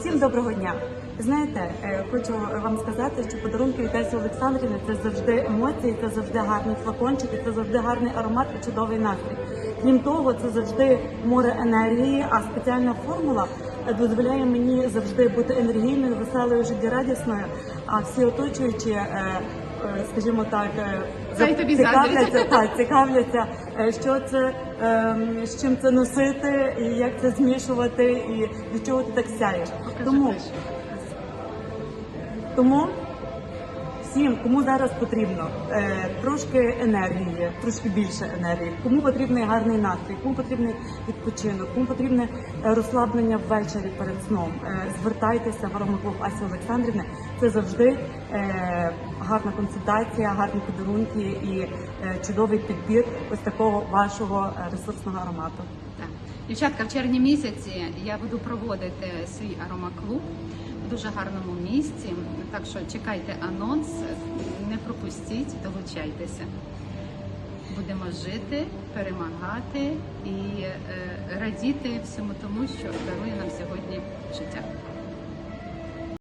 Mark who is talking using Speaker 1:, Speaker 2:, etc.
Speaker 1: Всім доброго дня. Знаєте, е, хочу вам сказати, що подарунки від Лесі Олександрівни це завжди емоції, це завжди гарний флакончик, це завжди гарний аромат і чудовий настрій. Крім того, це завжди море енергії, а спеціальна формула дозволяє мені завжди бути енергійною, веселою, життєрадісною. А всі оточуючі, е, скажімо так, е,
Speaker 2: тобі
Speaker 1: цікавляться, так, цікавляться, е, що це, ем, з чим це носити, і як це змішувати, і від чого ти так сяєш.
Speaker 2: Покажи
Speaker 1: Тому, тому всім, кому зараз потрібно е, трошки енергії, трошки більше енергії, кому потрібний гарний настрій, кому потрібний відпочинок, кому потрібне е, розслаблення ввечері перед сном, е, звертайтеся в аромаклуб Асі Олександрівни. Це завжди е, гарна консультація, гарні подарунки і е, чудовий підбір ось такого вашого е, ресурсного аромату.
Speaker 2: Дівчатка, в червні місяці я буду проводити свій аромаклуб в дуже гарному місці. Так що чекайте анонс, не пропустіть, долучайтеся. Будемо жити, перемагати і е, радіти всьому тому, що дарує нам сьогодні.